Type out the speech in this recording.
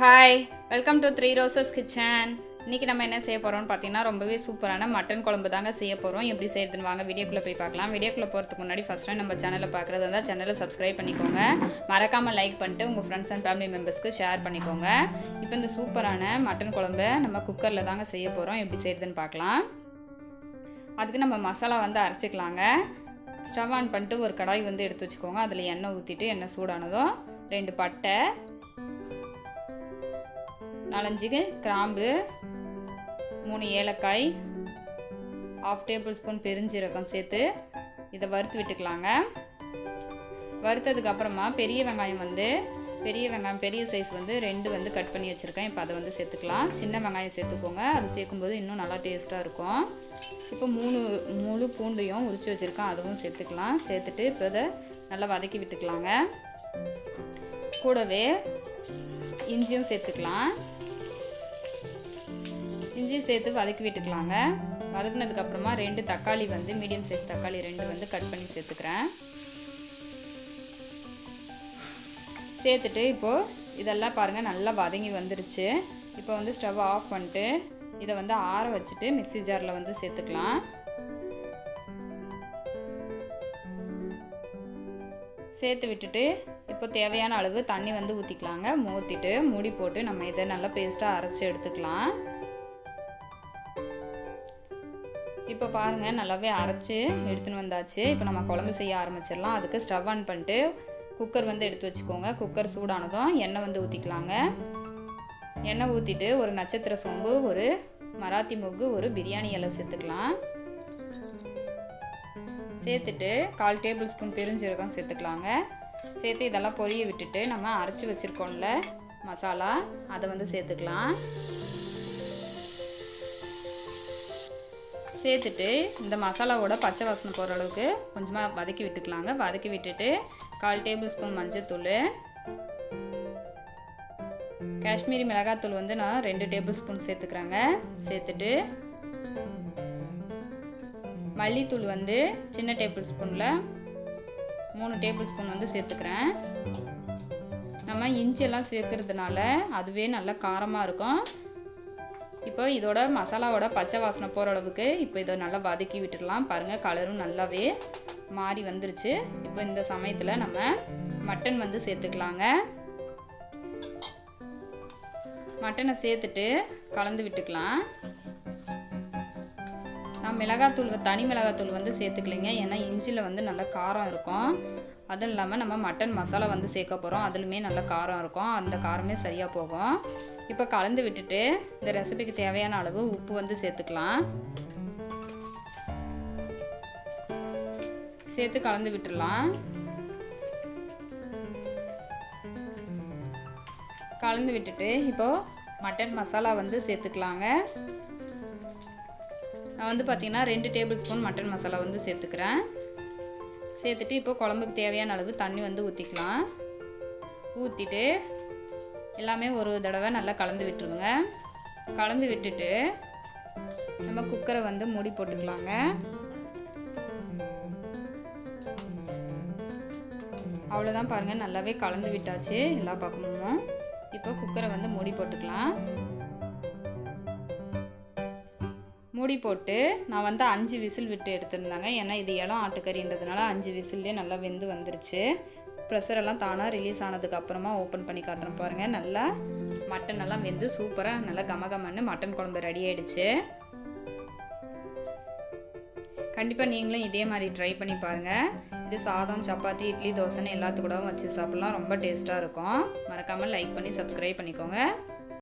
Hi welcome to three roses kitchen இன்றைக்கி நம்ம என்ன செய்ய போகிறோம்னு பார்த்தீங்கன்னா ரொம்பவே சூப்பரான மட்டன் குழம்பு தாங்க செய்ய போகிறோம் எப்படி செய்யறதுன்னு வாங்க வீடியோக்குள்ளே போய் பார்க்கலாம். வீடியோக்குள்ளே போகிறதுக்கு முன்னாடி ஃபஸ்ட் டைம் நம்ம சேனலை பார்க்குறது இருந்தால் சேனலை சப்ஸ்கிரைப் பண்ணிக்கோங்க. மறக்காமல் லைக் பண்ணிட்டு உங்கள் ஃப்ரெண்ட்ஸ் அண்ட் ஃபேமிலி மெம்பர்ஸ்க்கு ஷேர் பண்ணிக்கோங்க. இப்போ இந்த சூப்பரான மட்டன் குழம்பை நம்ம குக்கரில் தாங்க செய்ய போகிறோம் எப்படி செய்யறதுன்னு பார்க்கலாம். அதுக்கு நம்ம மசாலா வந்து அரைச்சிக்கலாங்க. ஸ்டவ் ஆன் பண்ணிட்டு ஒரு கடாய் வந்து எடுத்து வச்சுக்கோங்க. அதில் எண்ணெய் ஊற்றிட்டு எண்ணெய் சூடானதும் ரெண்டு பட்டை நாலஞ்சு கிராம்பு மூணு ஏலக்காய் ஆஃப் டேபிள் ஸ்பூன் பெருஞ்சீரகம் சேர்த்து இதை வறுத்து விட்டுக்கலாங்க. வறுத்ததுக்கப்புறமா பெரிய வெங்காயம் வந்து பெரிய வெங்காயம் பெரிய சைஸ் வந்து ரெண்டு வந்து கட் பண்ணி வச்சுருக்கேன். இப்போ அதை வந்து சேர்த்துக்கலாம். சின்ன வெங்காயம் சேர்த்துக்கோங்க. அது சேர்க்கும்போது இன்னும் நல்லா டேஸ்ட்டாக இருக்கும். இப்போ மூணு முழு பூண்டையும் உரித்து வச்சுருக்கேன். அதுவும் சேர்த்துக்கலாம். சேர்த்துட்டு இப்போ இதை நல்லா வதக்கி விட்டுக்கலாங்க. கூடவே இஞ்சியும் சேர்த்துக்கலாம். இஞ்சி சேர்த்து வதக்கி விட்டுக்கலாங்க. வதக்குனதுக்கப்புறமா ரெண்டு தக்காளி வந்து மீடியம் சைஸ் தக்காளி ரெண்டு வந்து கட் பண்ணி சேர்த்துக்கிறேன். சேர்த்துட்டு இப்போது இதெல்லாம் பாருங்கள் நல்லா வதங்கி வந்துருச்சு. இப்போ வந்து ஸ்டவ் ஆஃப் பண்ணிட்டு இதை வந்து ஆற வச்சுட்டு மிக்ஸி ஜாரில் வந்து சேர்த்துக்கலாம். சேர்த்து விட்டுட்டு இப்போ தேவையான அளவு தண்ணி வந்து ஊற்றிக்கலாங்க ஊற்றிட்டு மூடி போட்டு நம்ம இதை நல்லா பேஸ்ட்டாக அரைச்சி எடுத்துக்கலாம். இப்போ பாருங்கள் நல்லாவே அரைச்சி எடுத்துன்னு வந்தாச்சு. இப்போ நம்ம குழம்பு செய்ய ஆரம்பிச்சிடலாம். அதுக்கு ஸ்டவ் ஆன் பண்ணிட்டு குக்கர் வந்து எடுத்து வச்சுக்கோங்க. குக்கர் சூடானதும் எண்ணெய் வந்து ஊற்றிக்கலாங்க எண்ணெய் ஊற்றிட்டு ஒரு நட்சத்திர சோம்பு ஒரு மராத்தி மொக்கு ஒரு பிரியாணி இலை சேர்த்துக்கலாம். சேர்த்துட்டு கால் டேபிள் ஸ்பூன் பெருஞ்சீரகம் சேர்த்துக்கலாங்க. சேர்த்து இதெல்லாம் பொரிய விட்டுட்டு நம்ம அரைச்சி வச்சுருக்கோம்ல மசாலா அதை வந்து சேர்த்துக்கலாம். சேர்த்துட்டு இந்த மசாலாவோட பச்சை வாசனை போகிற அளவுக்கு கொஞ்சமாக வதக்கி விட்டுக்கலாங்க. வதக்கி விட்டுட்டு கால் டேபிள் ஸ்பூன் மஞ்சத்தூள் காஷ்மீரி மிளகாத்தூள் வந்து நான் ரெண்டு டேபிள் ஸ்பூன் சேர்த்துக்கிறேங்க. சேர்த்துட்டு மல்லித்தூள் வந்து சின்ன டேபிள் ஸ்பூனில் மூணு டேபிள் ஸ்பூன் வந்து சேர்த்துக்கிறேன். நம்ம இஞ்சியெல்லாம் சேர்க்கறதுனால அதுவே நல்லா காரமாக இருக்கும். இப்போ இதோட மசாலாவோட பச்சை வாசனை போகிற அளவுக்கு இப்போ இதை நல்லா வதக்கி விட்டுடலாம். பாருங்கள் கலரும் நல்லாவே மாறி வந்துருச்சு. இப்போ இந்த சமயத்தில் நம்ம மட்டன் வந்து சேர்த்துக்கலாங்க. மட்டனை சேர்த்துட்டு கலந்து விட்டுக்கலாம். நான் மிளகாத்தூள் தனி மிளகாத்தூள் வந்து சேர்த்துக்கலைங்க. ஏன்னா இஞ்சியில் வந்து நல்லா காரம் இருக்கும். அதுவும் இல்லாமல் நம்ம மட்டன் மசாலா வந்து சேர்க்க போகிறோம் அதுலேயுமே நல்ல காரம் இருக்கும். அந்த காரமே சரியாக போகும். இப்போ கலந்து விட்டுட்டு இந்த ரெசிபிக்கு தேவையான அளவு உப்பு வந்து சேர்த்துக்கலாம். சேர்த்து கலந்து விட்டுடலாம். கலந்து விட்டுட்டு இப்போது மட்டன் மசாலா வந்து சேர்த்துக்கலாங்க. நான் வந்து பார்த்திங்கன்னா ரெண்டு டேபிள் ஸ்பூன் மட்டன் மசாலா வந்து சேர்த்துக்கிறேன். சேர்த்துட்டு இப்போ குழம்புக்கு தேவையான அளவு தண்ணி வந்து ஊற்றிக்கலாம் ஊற்றிட்டு எல்லாமே ஒரு தடவை நல்லா கலந்து விட்டுருங்க. கலந்து விட்டுட்டு நம்ம குக்கரை வந்து மூடி போட்டுக்கலாங்க. அவ்வளோதான் பாருங்கள் நல்லாவே கலந்து விட்டாச்சு எல்லா பக்கமும். இப்போ குக்கரை வந்து மூடி போட்டுக்கலாம். மூடி போட்டு நான் வந்து அஞ்சு விசில் விட்டு எடுத்திருந்தாங்க. ஏன்னா இது இளம் ஆட்டுக்கறின்றதுனால அஞ்சு விசில்லே நல்லா வெந்து வந்துருச்சு. ப்ரெஷர் எல்லாம் தானாக ரிலீஸ் ஆனதுக்கு அப்புறமா ஓப்பன் பண்ணி காட்டுறேன் பாருங்கள் நல்லா மட்டன் எல்லாம் வெந்து சூப்பராக நல்லா கமகமன்னு மட்டன் குழம்பு ரெடி ஆயிடுச்சு. கண்டிப்பாக நீங்களும் இதே மாதிரி ட்ரை பண்ணி பாருங்கள் இது சாதம் சப்பாத்தி இட்லி தோசைன்னு எல்லாத்துக்கூடவும் வச்சு சாப்பிட்லாம். ரொம்ப டேஸ்ட்டாக இருக்கும். மறக்காமல் லைக் பண்ணி சப்ஸ்கிரைப் பண்ணிக்கோங்க.